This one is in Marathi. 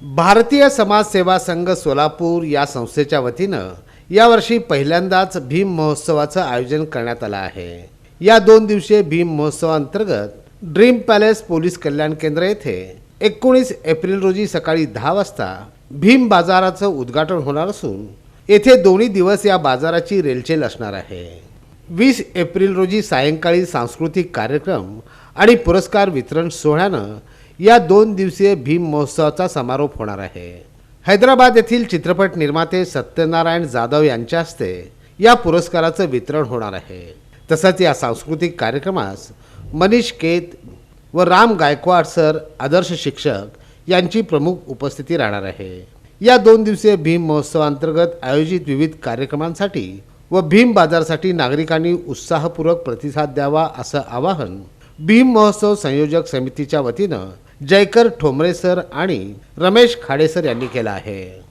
भारतीय समाज सेवा संघ सोलापूर या संस्थेच्या वतीनं यावर्षी पहिल्यांदाच भीम महोत्सवाचं आयोजन करण्यात आलं आहे. या दोन दिवसीय भीम महोत्सवाअंतर्गत ड्रीम पॅलेस पोलीस कल्याण केंद्र येथे एकोणीस एप्रिल रोजी सकाळी दहा वाजता भीम बाजाराचं उद्घाटन होणार असून येथे दोन्ही दिवस या बाजाराची रेलचेल असणार आहे. वीस एप्रिल रोजी सायंकाळी सांस्कृतिक कार्यक्रम आणि पुरस्कार वितरण सोहळ्यानं या दोन दिवसीय भीम महोत्सवाचा समारोप होणार आहे. हैदराबाद येथील चित्रपट निर्माते सत्यनारायण जाधव यांच्या हस्ते या पुरस्काराचं वितरण होणार आहे. तसंच या सांस्कृतिक कार्यक्रमास मनीष केत व राम गायकवाड सर आदर्श शिक्षक यांची प्रमुख उपस्थिती राहणार आहे. या दोन दिवसीय भीम महोत्सवांतर्गत आयोजित विविध कार्यक्रमांसाठी व भीम बाजारसाठी नागरिकांनी उत्साहपूर्वक प्रतिसाद द्यावा असं आवाहन भीम महोत्सव संयोजक समितीच्या वतीनं जयकर ठोंबरे सर आणि रमेश खाडेसर यांनी केला आहे.